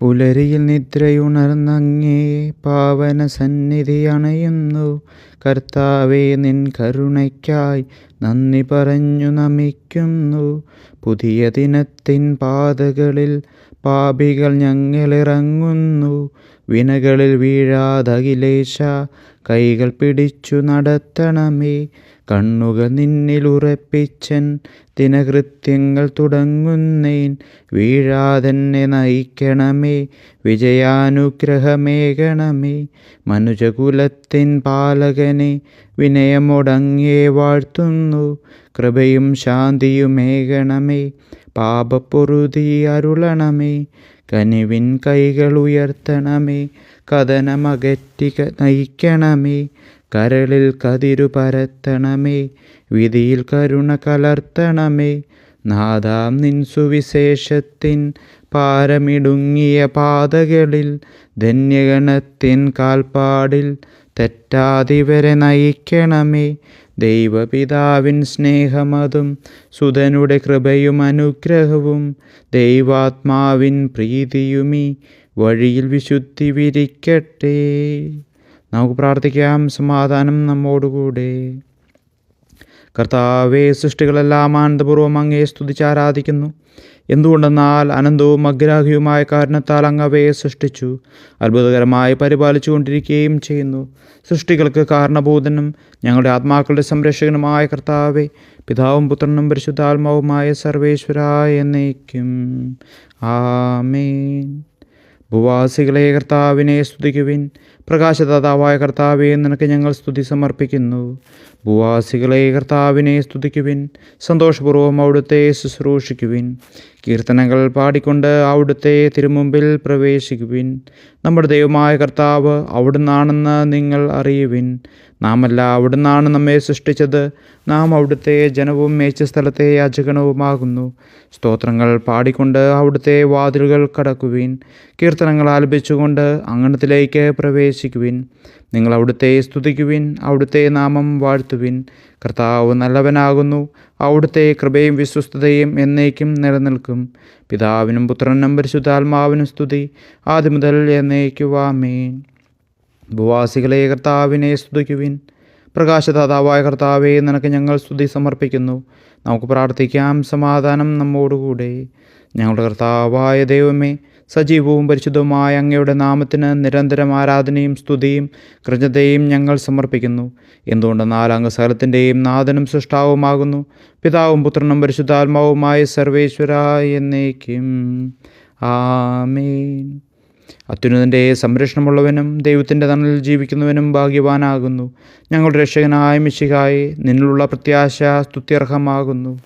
പുലരിയിൽ നിദ്രയുണർന്നങ്ങേ പാവന സന്നിധി അണയുന്നു. കർത്താവേ നിൻ കരുണയ്ക്കായി നന്ദി പറഞ്ഞു നമിക്കുന്നു. പുതിയ ദിനത്തിൻ പാതകളിൽ പാപികൾ ഞങ്ങളിറങ്ങുന്നു. വിനകളിൽ വീഴാതകിലേശ കൈകൾ പിടിച്ചു നടത്തണമേ. കണ്ണുകൾ നിന്നിലുറപ്പിച്ചൻ ദിനകൃത്യങ്ങൾ തുടങ്ങുന്നേൻ വീഴാതെന്നെ നയിക്കണമേ വിജയാനുഗ്രഹമേകണമേ. മനുജകുലത്തിൻ പാലകനെ വിനയമൊടങ്ങേ വാഴ്ത്തുന്നു കൃപയും ശാന്തിയുമേകണമേ പാപപ്പൊറുതി അരുളണമേ കനിവിൻ കൈകൾ ഉയർത്തണമേ കഥനമകറ്റി നയിക്കണമേ. കരളിൽ കതിരു പരത്തണമേ വിധിയിൽ കരുണ കലർത്തണമേ. നാദാം നിൻ സുവിശേഷത്തിൻ പാരമിടുങ്ങിയ പാതകളിൽ ധന്യഗണത്തിൻ കാൽപ്പാടിൽ തെറ്റാതിവരെ നയിക്കണമേ. ദൈവപിതാവിൻ സ്നേഹമതും സുതനുടെ കൃപയും അനുഗ്രഹവും ദൈവാത്മാവിൻ പ്രീതിയുമീ വഴിയിൽ വിശുദ്ധി വിരിക്കട്ടെ. നമുക്ക് പ്രാർത്ഥിക്കാം. സമാധാനം നമ്മോടുകൂടെ. കർത്താവേ സൃഷ്ടികളെല്ലാം ആനന്ദപൂർവം അങ്ങയെ സ്തുതിച്ചാരാധിക്കുന്നു എന്തുകൊണ്ടെന്നാൽ അനന്തവും അഗ്രാഹ്യവുമായ കാരണത്താൽ അങ്ങ് അവയെ സൃഷ്ടിച്ചു. അത്ഭുതകരമായി പരിപാലിച്ചുകൊണ്ടിരിക്കുകയും ചെയ്യുന്നു. സൃഷ്ടികൾക്ക് കാരണഭൂതനും ഞങ്ങളുടെ ആത്മാക്കളുടെ സംരക്ഷകനുമായ കർത്താവെ പിതാവും പുത്രനും പരിശുദ്ധാത്മാവുമായ സർവേശ്വരായ എന്നേക്കും. ആമേൻ. ഭൂവാസികളെ കർത്താവിനെ സ്തുതിക്കുവിൻ. പ്രകാശദാതാവായ കർത്താവെ നിനക്ക് ഞങ്ങൾ സ്തുതി സമർപ്പിക്കുന്നു. ഭൂവാസികളെ കർത്താവിനെ സ്തുതിക്കുവിൻ. സന്തോഷപൂർവം അവിടുത്തെ ശുശ്രൂഷിക്കുവിൻ. കീർത്തനങ്ങൾ പാടിക്കൊണ്ട് അവിടുത്തെ തിരുമുമ്പിൽ പ്രവേശിക്കുവിൻ. നമ്മുടെ ദൈവമായ കർത്താവ് അവിടുന്നാണെന്ന് നിങ്ങൾ അറിയുവിൻ. നാമല്ല അവിടുന്നാണ് നമ്മെ സൃഷ്ടിച്ചത്. നാം അവിടുത്തെ ജനവും മേച്ച സ്ഥലത്തെ യാചകനവുമാകുന്നു സ്തോത്രങ്ങൾ പാടിക്കൊണ്ട് അവിടുത്തെ വാതിലുകൾ കടക്കുവിൻ. കീർത്തനങ്ങൾ ആലപിച്ചുകൊണ്ട് അങ്കണത്തിലേക്ക് പ്രവേശിക്കുവിൻ. നിങ്ങൾ അവിടുത്തെ സ്തുതിക്കുവിൻ അവിടുത്തെ നാമം വാഴ്ത്തുവിൻ. കർത്താവ് നല്ലവനാകുന്നു അവിടുത്തെ കൃപയും വിശ്വസ്തതയും എന്നേക്കും നിലനിൽക്കും. പിതാവിനും പുത്രനും പരിശുദ്ധാത്മാവിനും സ്തുതി ആദ്യം മുതൽ എന്നേക്കുവാമേൻ ഭൂവാസികളെ കർത്താവിനെ സ്തുതിക്കുവിൻ. പ്രകാശദാതാവായ കർത്താവെ നിനക്ക് ഞങ്ങൾ സ്തുതി സമർപ്പിക്കുന്നു. നമുക്ക് പ്രാർത്ഥിക്കാം സമാധാനം നമ്മോടുകൂടെ. ഞങ്ങളുടെ കർത്താവായ ദൈവമേ സജീവവും പരിശുദ്ധവുമായ അങ്ങയുടെ നാമത്തിന് നിരന്തരം ആരാധനയും സ്തുതിയും കൃതജ്ഞതയും ഞങ്ങൾ സമർപ്പിക്കുന്നു. എന്തുകൊണ്ടെന്നാൽ അങ്ങ് സകലത്തിന്റെയും നാഥനും സൃഷ്ടാവുമാകുന്നു? പിതാവും പുത്രനും പരിശുദ്ധാത്മാവുമായ സർവേശ്വര എന്നേക്കും. ആമേൻ. അത്യുന്നതിന്റെ സംരക്ഷണമുള്ളവനും ദൈവത്തിന്റെ തണലിൽ ജീവിക്കുന്നവനും ഭാഗ്യവാനാകുന്നു. ഞങ്ങളുടെ രക്ഷകനായ മിശികായി നിന്നിലുള്ള പ്രത്യാശ സ്തുത്യർഹമാകുന്നു.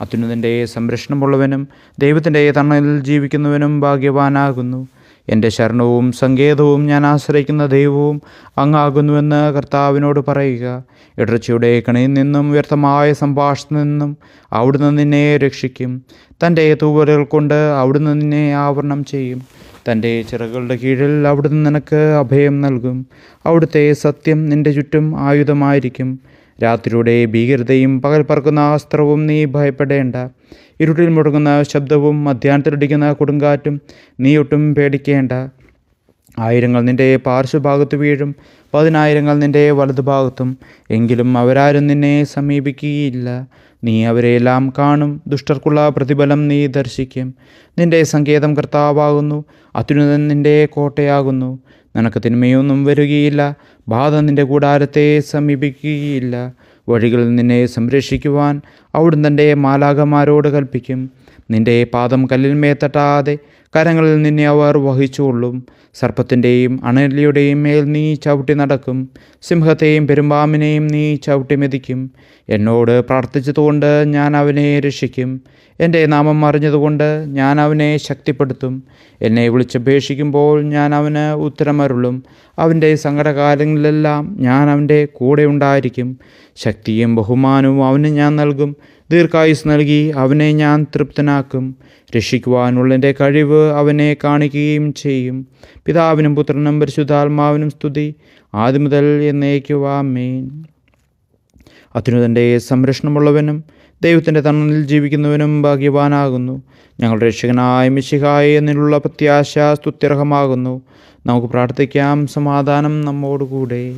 അത്യുന്നതന്റെ സംരക്ഷണമുള്ളവനും ദൈവത്തിന്റെ തണലിൽ ജീവിക്കുന്നവനും ഭാഗ്യവാനാകുന്നു. എന്റെ ശരണവും സങ്കേതവും ഞാൻ ആശ്രയിക്കുന്ന ദൈവവും അങ്ങാകുന്നുവെന്ന് കർത്താവിനോട് പറയുക. ഇടർച്ചയുടെ കണിയിൽ നിന്നും വ്യർത്ഥമായ സംഭാഷണത്തിൽ നിന്നും അവിടുന്ന് നിന്നെ രക്ഷിക്കും. തന്റെ തൂവലുകൾ കൊണ്ട് അവിടുന്ന് നിന്നെ ആവരണം ചെയ്യും. തന്റെ ചിറകളുടെ കീഴിൽ അവിടുന്ന് നിനക്ക് അഭയം നൽകും. അവിടുത്തെ സത്യം നിന്റെ ചുറ്റും ആയുധമായിരിക്കും. രാത്രിയുടെ ഭീകരതയും പകൽ പറക്കുന്ന അസ്ത്രവും നീ ഭയപ്പെടേണ്ട. ഇരുട്ടിൽ മുടങ്ങുന്ന ശബ്ദവും മധ്യാഹ്നത്തിലടിക്കുന്ന കൊടുങ്കാറ്റും നീ ഒട്ടും പേടിക്കേണ്ട. ആയിരങ്ങൾ നിന്റെ പാർശ്വഭാഗത്ത് വീഴും പതിനായിരങ്ങൾ നിന്റെ വലതുഭാഗത്തും. എങ്കിലും അവരാരും നിന്നെ സമീപിക്കുകയില്ല. നീ അവരെയെല്ലാം കാണും ദുഷ്ടർക്കുള്ള പ്രതിഫലം നീ ദർശിക്കും. നിന്റെ സങ്കേതം കർത്താവാകുന്നു അത്യുന്നതൻ നിന്റെ കോട്ടയാകുന്നു. നിനക്ക് തിന്മയൊന്നും വരികയില്ല. ബാധ നിന്റെ കൂടാരത്തെ സമീപിക്കുകയില്ല. വഴികളിൽ നിന്നെ സംരക്ഷിക്കുവാൻ അവിടുന്ന് തന്റെ മാലാകമാരോട് കൽപ്പിക്കും. നിന്റെ പാദം കല്ലിന്മേ തട്ടാതെ കരങ്ങളിൽ നിന്നെ അവർ വഹിച്ചുകൊള്ളും. സർപ്പത്തിന്റെയും അണലിയുടെയും മേൽ നീ ചവിട്ടി നടക്കും. സിംഹത്തെയും പെരുമ്പാമ്പിനെയും നീ ചവിട്ടി മെതിക്കും. എന്നോട് പ്രാർത്ഥിച്ചതുകൊണ്ട് ഞാൻ അവനെ രക്ഷിക്കും. എന്റെ നാമം അറിഞ്ഞതുകൊണ്ട് ഞാൻ അവനെ ശക്തിപ്പെടുത്തും. എന്നെ വിളിച്ചപേക്ഷിക്കുമ്പോൾ ഞാൻ അവന് ഉത്തരമരുളും. അവന്റെ സങ്കടകാലങ്ങളിലെല്ലാം ഞാൻ അവന്റെ കൂടെ ഉണ്ടായിരിക്കും. ശക്തിയും ബഹുമാനവും അവന് ഞാൻ നൽകും. ദീർഘായുസ് നൽകി അവനെ ഞാൻ തൃപ്തനാക്കും. രക്ഷിക്കുവാനുള്ള എന്റെ കഴിവ് അവനെ കാണിക്കുകയും ചെയ്യും. പിതാവിനും പുത്രനും പരിശുദ്ധാത്മാവിനും സ്തുതി. ആദ്യം മുതൽ എന്നേക്കുവാമേൻ അത്യുന്നതന്റെ സംരക്ഷണമുള്ളവനും ദൈവത്തിന്റെ തണലിൽ ജീവിക്കുന്നവനും ഭാഗ്യവാനാകുന്നു. ഞങ്ങളുടെ രക്ഷകനായ മിശിഹായ എന്നിലുള്ള പ്രത്യാശ സ്തുത്യർഹമാകുന്നു. നമുക്ക് പ്രാർത്ഥിക്കാം. സമാധാനം നമ്മോടുകൂടെ.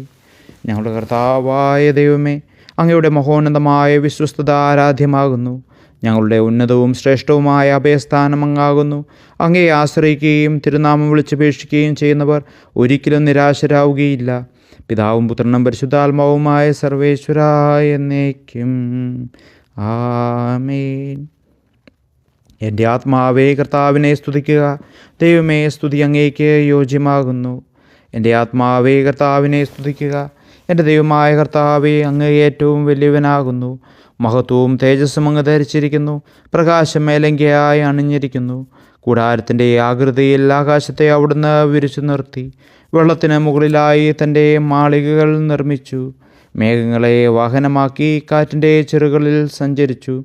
ഞങ്ങളുടെ കർത്താവായ ദൈവമേ അങ്ങയുടെ മഹോന്നതമായ വിശ്വസ്തത ആരാധ്യമാകുന്നു. ഞങ്ങളുടെ ഉന്നതവും ശ്രേഷ്ഠവുമായ അഭയസ്ഥാനം അങ്ങാകുന്നു. അങ്ങയെ ആശ്രയിക്കുകയും തിരുനാമം വിളിച്ചപേക്ഷിക്കുകയും ചെയ്യുന്നവർ ഒരിക്കലും നിരാശരാവുകയില്ല. പിതാവും പുത്രനും പരിശുദ്ധാത്മാവുമായ സർവേശ്വരായ എന്നേക്കും. ആമേൻ. എന്റെ ആത്മാവേ കർത്താവിനെ സ്തുതിക്കുക. ദൈവമേ സ്തുതി അങ്ങേക്ക് യോജ്യമാകുന്നു. എന്റെ ആത്മാവേ കർത്താവിനെ സ്തുതിക്കുക. എന്റെ ദൈവമായ കർത്താവെ അങ്ങ് ഏറ്റവും വലിയവനാകുന്നു. മഹത്വവും തേജസ്സും അങ്ങ് ധരിച്ചിരിക്കുന്നു. പ്രകാശം മേലങ്കയായി അണിഞ്ഞിരിക്കുന്നു. കൂടാരത്തിന്റെ ആകൃതിയിൽ ആകാശത്തെ അവിടുന്ന് വിരിച്ചു നിർത്തി. വെള്ളത്തിന് മുകളിലായി തന്റെ മാളികകൾ നിർമ്മിച്ചു. മേഘങ്ങളെ വാഹനമാക്കി കാറ്റിന്റെ ചെറുകളിൽ സഞ്ചരിച്ചു.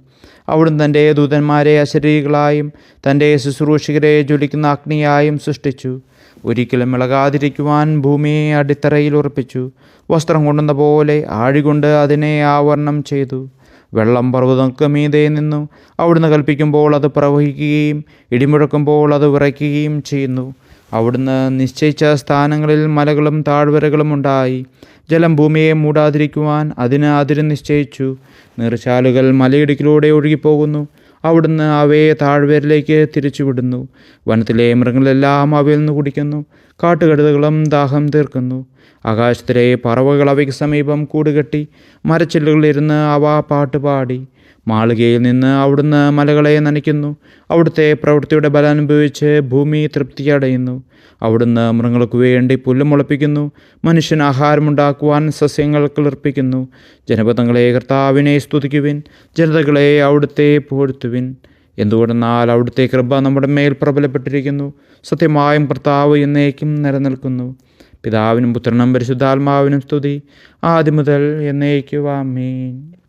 അവിടുന്ന് തന്റെ ദൂതന്മാരെ അശരീകളായും തന്റെ ശുശ്രൂഷകരെ ജ്വലിക്കുന്ന അഗ്നിയായും സൃഷ്ടിച്ചു. ഒരിക്കലും ഇളകാതിരിക്കുവാൻ ഭൂമിയെ അടിത്തറയിൽ ഉറപ്പിച്ചു. വസ്ത്രം കൊണ്ടുന്ന പോലെ ആഴികൊണ്ട് അതിനെ ആവരണം ചെയ്തു. വെള്ളം പർവതങ്ങൾക്ക് മീതെ നിന്നു. അവിടുന്ന് കൽപ്പിക്കുമ്പോൾ അത് പ്രവഹിക്കുകയും ഇടിമുഴക്കുമ്പോൾ അത് വിറയ്ക്കുകയും ചെയ്യുന്നു. അവിടുന്ന് നിശ്ചയിച്ച സ്ഥാനങ്ങളിൽ മലകളും താഴ്വരകളും ഉണ്ടായി. ജലം ഭൂമിയെ മൂടാതിരിക്കുവാൻ അതിന് അതിര് നിശ്ചയിച്ചു. നീർച്ചാലുകൾ മലയിടുക്കിലൂടെ ഒഴുകിപ്പോകുന്നു. അവിടുന്ന് അവയെ താഴ്വരയിലേക്ക് തിരിച്ചുവിടുന്നു. വനത്തിലെ മൃഗങ്ങളെല്ലാം അവയിൽ നിന്ന് കുടിക്കുന്നു. കാട്ടുകഴുതകളും ദാഹം തീർക്കുന്നു. ആകാശത്തിലെ പറവകൾ അവയ്ക്ക് സമീപം കൂടുകെട്ടി മരച്ചില്ലുകളിരുന്ന് അവ പാട്ടുപാടി. മാളികയിൽ നിന്ന് അവിടുന്ന് മലകളെ നനയ്ക്കുന്നു. അവിടുത്തെ പ്രവൃത്തിയുടെ ബലം അനുഭവിച്ച് ഭൂമി തൃപ്തിയടയുന്നു അവിടുന്ന് മൃഗങ്ങൾക്ക് വേണ്ടി പുല്ലും മുളപ്പിക്കുന്നു. മനുഷ്യൻ ആഹാരമുണ്ടാക്കുവാൻ സസ്യങ്ങൾ കിളിർപ്പിക്കുന്നു. ജനപദങ്ങളെ കർത്താവിനെ സ്തുതിക്കുവിൻ. ജനതകളെ അവിടുത്തെ പുകഴ്ത്തുവിൻ എന്തുകൊണ്ടെന്നാൽ അവിടുത്തെ കൃപ നമ്മുടെ മേൽ പ്രബലപ്പെട്ടിരിക്കുന്നു. സത്യമായും കർത്താവ് എന്നേക്കും നിലനിൽക്കുന്നു. പിതാവിനും പുത്രനും പരിശുദ്ധാത്മാവിനും സ്തുതി. ആദ്യം മുതൽ എന്നേക്കുവാമേൻ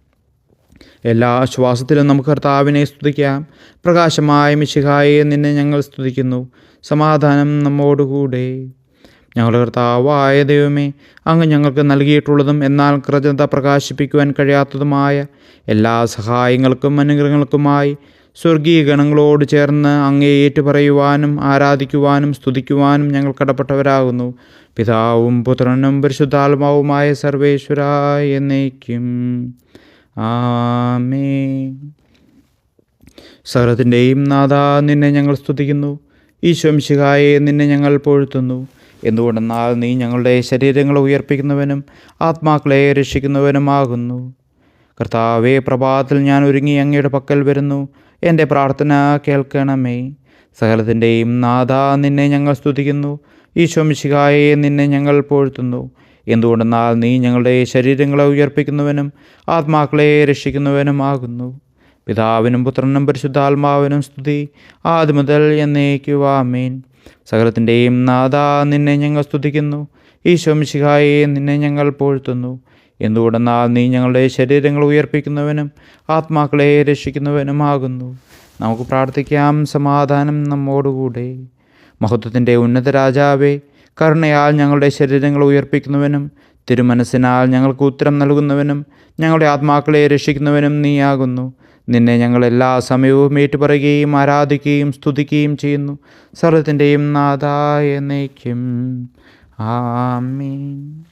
എല്ലാ ശ്വാസത്തിലും നമുക്ക് കർത്താവിനെ സ്തുതിക്കാം. പ്രകാശമായ മിശിഹായെ നിന്നെ ഞങ്ങൾ സ്തുതിക്കുന്നു. സമാധാനം നമ്മോടുകൂടെ. ഞങ്ങളുടെ കർത്താവായ ദൈവമേ അങ്ങ് ഞങ്ങൾക്ക് നൽകിയിട്ടുള്ളതും എന്നാൽ കൃതജ്ഞത പ്രകാശിപ്പിക്കുവാൻ കഴിയാത്തതുമായ എല്ലാ സഹായങ്ങൾക്കും അനുഗ്രഹങ്ങൾക്കുമായി സ്വർഗീയ ഗണങ്ങളോട് ചേർന്ന് അങ്ങേ ഏറ്റുപറയുവാനും ആരാധിക്കുവാനും സ്തുതിക്കുവാനും ഞങ്ങൾ കടപ്പെട്ടവരാകുന്നു. പിതാവും പുത്രനും പരിശുദ്ധാത്മാവുമായ സർവേശ്വരായ എന്നേക്കും. ആമേ സർവത്തിന്റെയും നാഥ നിന്നെ ഞങ്ങൾ സ്തുതിക്കുന്നു. ഈശ്വംശികായെ നിന്നെ ഞങ്ങൾ പൊഴുത്തുന്നു. എന്തുകൊണ്ടെന്നാൽ നീ ഞങ്ങളുടെ ശരീരങ്ങളെ ഉയർപ്പിക്കുന്നവനും ആത്മാക്കളെ രക്ഷിക്കുന്നവനുമാകുന്നു കർത്താവേ പ്രഭാതത്തിൽ ഞാൻ ഒരുങ്ങി അങ്ങയുടെ പക്കൽ വരുന്നു. എന്റെ പ്രാർത്ഥന കേൾക്കണമേ. സകലത്തിന്റെയും നാഥ നിന്നെ ഞങ്ങൾ സ്തുതിക്കുന്നു. ഈശ്വംശികായെ നിന്നെ ഞങ്ങൾ പൊഴുത്തുന്നു. എന്തുകൊണ്ടെന്നാൽ നീ ഞങ്ങളുടെ ശരീരങ്ങളെ ഉയർപ്പിക്കുന്നവനും ആത്മാക്കളെ രക്ഷിക്കുന്നവനുമാകുന്നു പിതാവിനും പുത്രനും പരിശുദ്ധാത്മാവിനും സ്തുതി ആദ്യ മുതൽ എന്നേക്കുവാമേൻ സകലത്തിന്റെയും നാഥ നിന്നെ ഞങ്ങൾ സ്തുതിക്കുന്നു. ഈശോമിശിഹായെ നിന്നെ ഞങ്ങൾ പോഴ്ത്തുന്നു. എന്തുകൊണ്ടെന്നാൽ നീ ഞങ്ങളുടെ ശരീരങ്ങൾ ഉയർപ്പിക്കുന്നവനും ആത്മാക്കളെ രക്ഷിക്കുന്നവനുമാകുന്നു നമുക്ക് പ്രാർത്ഥിക്കാം സമാധാനം നമ്മോടുകൂടെ. മഹത്വത്തിന്റെ ഉന്നത രാജാവേ കരുണയാൽ ഞങ്ങളുടെ ശരീരങ്ങൾ ഉയർപ്പിക്കുന്നവനും തിരുമനസ്സിനാൽ ഞങ്ങൾക്ക് ഉത്തരം നൽകുന്നവനും ഞങ്ങളുടെ ആത്മാക്കളെ രക്ഷിക്കുന്നവനും നീയാകുന്നു. നിന്നെ ഞങ്ങൾ എല്ലാ സമയവും ഏറ്റുപറയുകയും ആരാധിക്കുകയും സ്തുതിക്കുകയും ചെയ്യുന്നു. സർവത്തിന്റെയും നാഥായ എന്നേക്കും. ആമീൻ.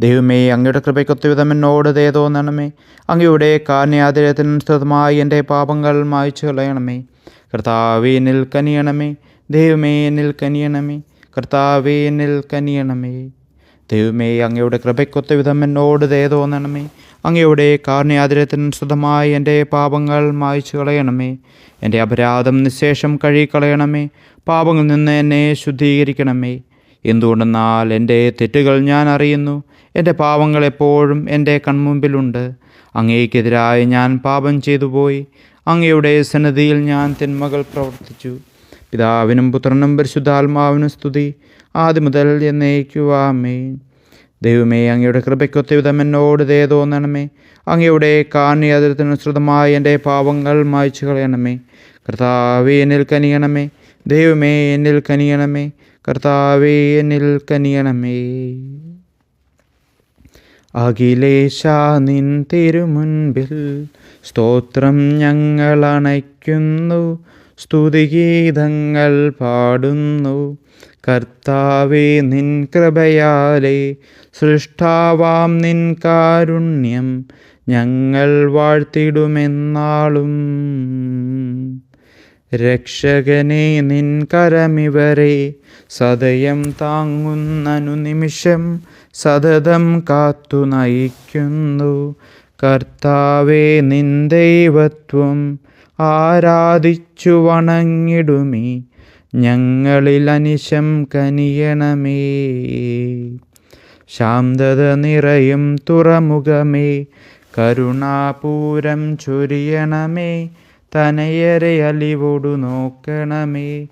ദൈവമേ അങ്ങയുടെ കൃപയ്ക്കൊത്തുവിധം എന്നോട് ദയ തോന്നണമേ. അങ്ങയുടെ കാന്യാതിരത്തിനനുസൃതമായി എന്റെ പാപങ്ങൾ മായ്ച്ചു കളയണമേ. കർത്താവേ നിൽക്കനിയണമേ. കനിയണമേ ദൈവമേ നിൽക്കനിയണമേ. കനിയണമേ കർത്താവേ എന്നിൽ കനിയണമേ. ദൈവമേ അങ്ങയുടെ കൃപയ്ക്കൊത്ത വിധം എന്നോട് ദയ തോന്നണമേ. അങ്ങയുടെ കാരുണ്യാതിരത്തിനനുസൃതമായി എന്റെ പാപങ്ങൾ മായ്ച്ചു കളയണമേ. എന്റെ അപരാധം നിശേഷം കഴുകിക്കളയണമേ. പാപങ്ങളിൽ നിന്ന് എന്നെ ശുദ്ധീകരിക്കണമേ. എന്തുകൊണ്ടെന്നാൽ എന്റെ തെറ്റുകൾ ഞാൻ അറിയുന്നു. എന്റെ പാപങ്ങൾ എപ്പോഴും എന്റെ കൺമുമ്പിലുണ്ട്. അങ്ങേക്കെതിരായി ഞാൻ പാപം ചെയ്തു പോയി അങ്ങയുടെ സന്നദ്ധിയിൽ ഞാൻ തിന്മകൾ പ്രവർത്തിച്ചു. പിതാവിനും പുത്രനും പരിശുദ്ധാത്മാവിനും സ്തുതി. ആദ്യം മുതൽ എന്നേക്കുവാമേ ദൈവമേ അങ്ങയുടെ കൃപയ്ക്കൊത്ത വിധം എന്നോട് ദയ തോന്നണമേ. അങ്ങയുടെ കാണ്യാതിരത്തിനനുസൃതമായി എന്റെ പാവങ്ങൾ മായ്ച്ചു കളയണമേ. കർത്താവ് എന്നിൽ കനിയണമേ. ദൈവമേ എന്നിൽ കനിയണമേ. കർത്താവ് എന്നിൽ കനിയണമേ. അഖിലേശ നിൻ തിരുമുൻപിൽ സ്തോത്രം ഞങ്ങൾ അണയ്ക്കുന്നു. സ്തുതിഗീതങ്ങൾ പാടുന്നു. കർത്താവേ നിൻ കൃപയാലെ സൃഷ്ടാവാം നിൻ കാരുണ്യം ഞങ്ങൾ വാഴ്ത്തിടുമെന്നാളും. രക്ഷകനെ നിൻ കരമിവരെ സദയം താങ്ങുന്നനു നിമിഷം സതതം കാത്തു നയിക്കുന്നു. കർത്താവേ നിൻ ദൈവത്വം ആരാധിച്ചു വണങ്ങിടുമേ. ഞങ്ങളിൽ അനിശം കനിയണമേ. ശാന്തത നിറയും തുറമുഖമേ. കരുണാപൂരം ചൊരിയണമേ. തനയരെ അലിവോടു നോക്കണമേ.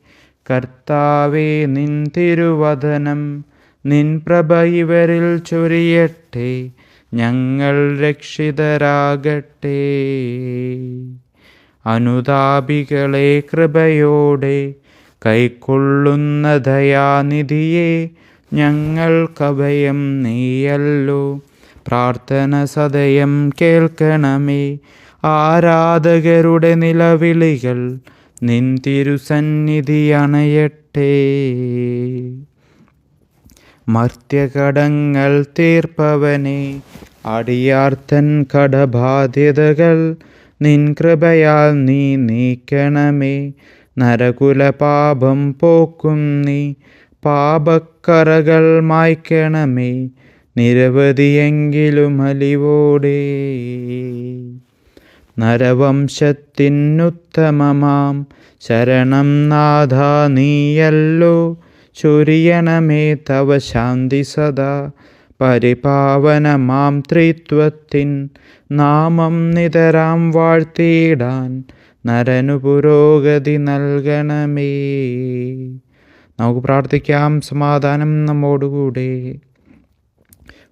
കർത്താവേ നിൻ തിരുവദനം നിൻ പ്രഭ ഇവരിൽ ചൊരിയട്ടെ. ഞങ്ങൾ രക്ഷിതരാകട്ടെ. അനുതാപികളെ കൃപയോടെ കൈക്കൊള്ളുന്ന ദയാനിധിയെ ഞങ്ങൾക്കഭയം നീയല്ലോ. പ്രാർത്ഥന സദയം കേൾക്കണമേ. ആരാധകരുടെ നിലവിളികൾ നിൻ തിരുസന്നിധി അണയട്ടെ. മർത്യകടങ്ങൾ തീർപ്പവനെ അടിയാർത്തൻ കടബാധ്യതകൾ നിൻ കൃപയാൽ നീ നീക്കണമേ. നരകുലപാപം പോക്കും നീ. പാപക്കറകൾ മായ്ക്കണമേ. നിരവധിയെങ്കിലും അലിവോടെ. നരവംശത്തിനുത്തമമാം. ശരണം നാഥ നീയല്ലോ. ചൊരിയണമേ. തവ ശാന്തി സദാ. പരിപാവനമാം ത്രിത്വത്തിൻ നാമം നിതരാം വാഴ്ത്തിയിടാൻ നരനു പുരോഗതി നൽകണമേ. നമുക്ക് പ്രാർത്ഥിക്കാം. സമാധാനം നമ്മോടുകൂടെ.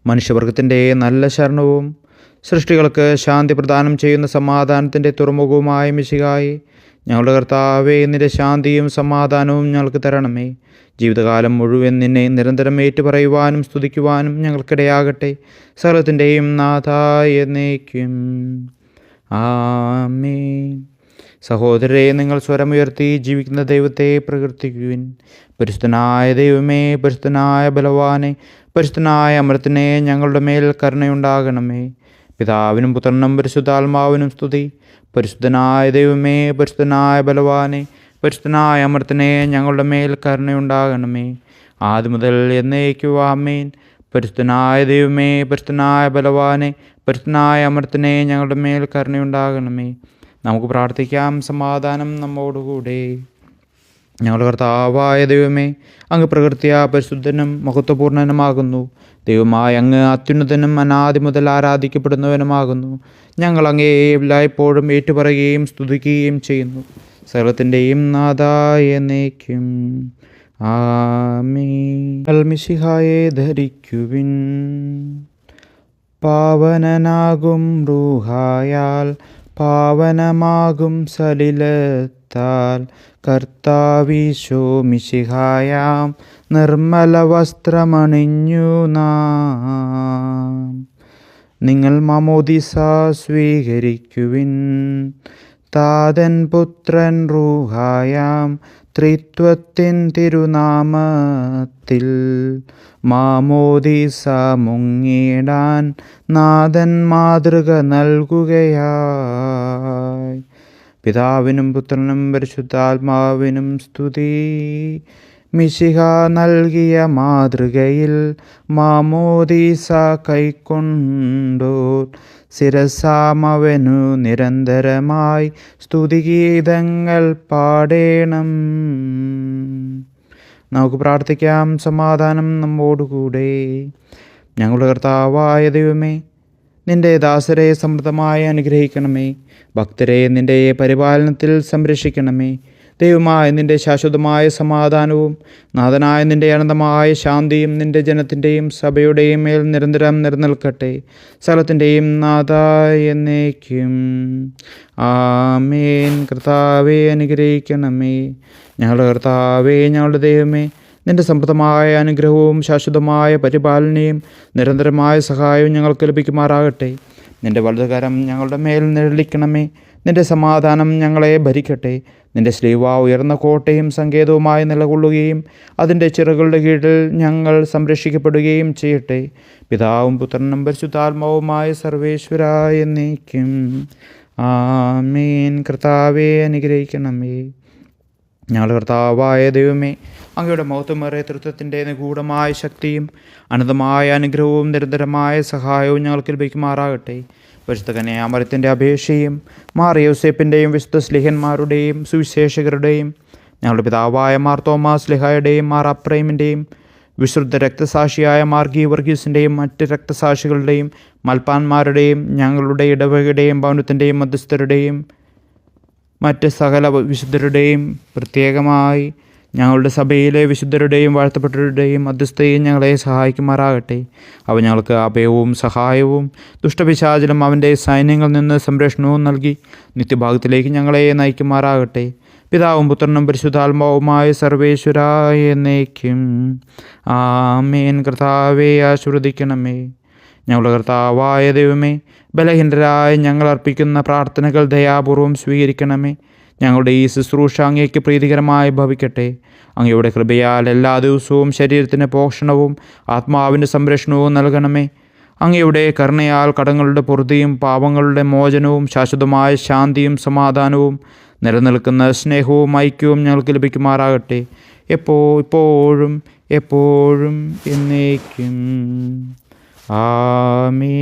മനുഷ്യവർഗത്തിന്റെ നല്ല ശരണവും സൃഷ്ടികൾക്ക് ശാന്തി പ്രദാനം ചെയ്യുന്ന സമാധാനത്തിന്റെ തുറമുഖവുമായ മിശികായി ഞങ്ങളുടെ കർത്താവേ നിന്റെ ശാന്തിയും സമാധാനവും ഞങ്ങൾക്ക് തരണമേ. ജീവിതകാലം മുഴുവൻ നിന്നെ നിരന്തരം ഏറ്റുപറയുവാനും സ്തുതിക്കുവാനും ഞങ്ങൾക്കിടയാകട്ടെ. സകലത്തിന്റെയും നാഥായ നയിക്കും ആമേ സഹോദരരെ നിങ്ങൾ സ്വരമുയർത്തി ജീവിക്കുന്ന ദൈവത്തെ പ്രകീർത്തിക്കുവിൻ. പരിശുദ്ധനായ ദൈവമേ പരിശുദ്ധനായ ബലവാനെ പരിശുദ്ധനായ അമൃത്തിനെ ഞങ്ങളുടെ മേൽ കരുണയുണ്ടാകണമേ. പിതാവിനും പുത്രനും പരിശുദ്ധാത്മാവിനും സ്തുതി. പരിശുദ്ധനായ ദൈവമേ പരിശുദ്ധനായ ബലവാനെ പരിശുദ്ധനായ അമൃതനെ ഞങ്ങളുടെ മേൽ കരുണയുണ്ടാകണമേ. ആദ്യം മുതൽ എന്നേക്കുവാമേൻ പരിശുദ്ധനായ ദൈവമേ പരിശുദ്ധനായ ബലവാനെ പരിശുദ്ധനായ അമൃതനെ ഞങ്ങളുടെ മേൽ കരുണയുണ്ടാകണമേ. നമുക്ക് പ്രാർത്ഥിക്കാം സമാധാനം നമ്മോടുകൂടെ. ഞങ്ങളുടെ കർത്താവായ ദൈവമേ അങ്ങ് പ്രകൃതിയ പരിശുദ്ധനും മഹത്വപൂർണനുമാകുന്നു. ദൈവമായ അങ്ങ് അത്യുന്നതനും അനാദി മുതൽ ആരാധിക്കപ്പെടുന്നവനുമാകുന്നു. ഞങ്ങൾ അങ്ങേ എല്ലായ്പ്പോഴും ഏറ്റുപറയുകയും സ്തുതിക്കുകയും ചെയ്യുന്നു. സകലത്തിന്റെയും നാഥായ നേക്കും ആമീഷിഹായെ ധരിക്കുവിൻ. പാവനനാകും റൂഹായാൽ പാവനമാകും സലിലത്താൽ. കർത്താവീശോ മിശിഹായാം നിർമ്മല വസ്ത്രമണിഞ്ഞു നാം. നിങ്ങൾ മമോദിസ സ്വീകരിക്കുവിൻ. താതൻ പുത്രൻ റൂഹായാം ത്രിത്വത്തിൻ തിരുനാമത്തിൽ. മാമോദീസ മുങ്ങിടാൻ നാഥൻ മാതൃക നൽകുകയായി. പിതാവിനും പുത്രനും പരിശുദ്ധാത്മാവിനും സ്തുതി. മിശിഹ നൽകിയ മാതൃകയിൽ മാമോദീസ കൈക്കൊണ്ടു. ശിരസാമവനു നിരന്തരമായി സ്തുതിഗീതങ്ങൾ പാടേണം. നമുക്ക് പ്രാർത്ഥിക്കാം സമാധാനം നമ്മോടുകൂടെ. ഞങ്ങളുടെ കർത്താവായ ദൈവമേ നിന്റെ ദാസരെ സമൃദ്ധമായി അനുഗ്രഹിക്കണമേ. ഭക്തരെ നിന്റെ പരിപാലനത്തിൽ സംരക്ഷിക്കണമേ. ദൈവമായ നിന്റെ ശാശ്വതമായ സമാധാനവും നാഥനായ നിന്റെ അനന്തമായ ശാന്തിയും നിന്റെ ജനത്തിന്റെയും സഭയുടെയും മേൽ നിരന്തരം നിലനിൽക്കട്ടെ. സ്ഥലത്തിന്റെയും നാഥായ എന്നേക്കും. ആമേൻ. കർത്താവെ അനുഗ്രഹിക്കണമേ. ഞങ്ങളുടെ കർത്താവേ ഞങ്ങളുടെ ദൈവമേ നിന്റെ സമൃദ്ധമായ അനുഗ്രഹവും ശാശ്വതമായ പരിപാലനയും നിരന്തരമായ സഹായവും ഞങ്ങൾക്ക് ലഭിക്കുമാറാകട്ടെ. നിന്റെ വലതുകരം ഞങ്ങളുടെ മേൽ നിഴലിക്കണമേ. നിന്റെ സമാധാനം ഞങ്ങളെ ഭരിക്കട്ടെ. നിന്റെ സ്ലീവ ഉയർന്ന കോട്ടയും സങ്കേതവുമായി നിലകൊള്ളുകയും അതിന്റെ ചിറകളുടെ കീഴിൽ ഞങ്ങൾ സംരക്ഷിക്കപ്പെടുകയും ചെയ്യട്ടെ. പിതാവും പുത്രനും പരിശുദ്ധാത്മാവുമായ സർവേശ്വരായ എന്നേക്കും. ആമീൻ. കർത്താവെ അനുഗ്രഹിക്കണമേ. ഞങ്ങളുടെ കർത്താവായ ദൈവമേ അങ്ങയുടെ മഹത്വമേറെ തൃത്വത്തിന്റെ നിഗൂഢമായ ശക്തിയും അനന്തമായ അനുഗ്രഹവും നിരന്തരമായ സഹായവും ഞങ്ങൾക്ക് ലഭിക്കുമാറാകട്ടെ. പരിശുദ്ധ കന്യാമരത്തിന്റെ അപേക്ഷയും മാർ യോസേപ്പിന്റെയും വിശുദ്ധ സ്ലിഹന്മാരുടെയും സുവിശേഷകരുടെയും ഞങ്ങളുടെ പിതാവായ മാർ തോമാസ് ലിഹായുടെയും മാർ അപ്രൈമിന്റെയും വിശുദ്ധ രക്തസാക്ഷിയായ മാർ ഗീവർഗീസിന്റെയും മറ്റ് രക്തസാക്ഷികളുടെയും മൽപ്പാന്മാരുടെയും ഞങ്ങളുടെ ഇടവകയുടെയും ഭവനത്തിന്റെയും മധ്യസ്ഥരുടെയും മറ്റ് സകല വിശുദ്ധരുടെയും പ്രത്യേകമായി ഞങ്ങളുടെ സഭയിലെ വിശുദ്ധരുടെയും വാഴ്ത്തപ്പെട്ടവരുടെയും മധ്യസ്ഥയും ഞങ്ങളെ സഹായിക്കുമാറാകട്ടെ. അവ ഞങ്ങൾക്ക് അഭയവും സഹായവും ദുഷ്ടപിശാചലം അവന്റെ സൈന്യങ്ങളിൽ നിന്ന് സംരക്ഷണവും നൽകി നിത്യഭാഗത്തിലേക്ക് ഞങ്ങളെ നയിക്കുമാറാകട്ടെ. പിതാവും പുത്രനും പരിശുദ്ധാത്മാവുമായ സർവേശ്വരായ എന്നേക്കും. ആമേൻ. കർത്താവെ ആശ്രദിക്കണമേ ഞങ്ങളുടെ കർത്താവായ ദൈവമേ ബലഹീനരായ ഞങ്ങൾ അർപ്പിക്കുന്ന പ്രാർത്ഥനകൾ ദയാപൂർവം സ്വീകരിക്കണമേ. ഞങ്ങളുടെ ഈ ശുശ്രൂഷ അങ്ങേക്ക് പ്രീതികരമായി ഭവിക്കട്ടെ. അങ്ങയുടെ കൃപയാൽ എല്ലാ ദിവസവും ശരീരത്തിന് പോഷണവും ആത്മാവിന്റെ സംരക്ഷണവും നൽകണമേ. അങ്ങയുടെ കരുണയാൽ കടങ്ങളുടെ പൊറുതിയും പാപങ്ങളുടെ മോചനവും ശാശ്വതമായ ശാന്തിയും സമാധാനവും നിലനിൽക്കുന്ന സ്നേഹവും ഐക്യവും ഞങ്ങൾക്ക് ലഭിക്കുമാറാകട്ടെ. എപ്പോ ഇപ്പോഴും എപ്പോഴും എന്നേക്കും. ആമേ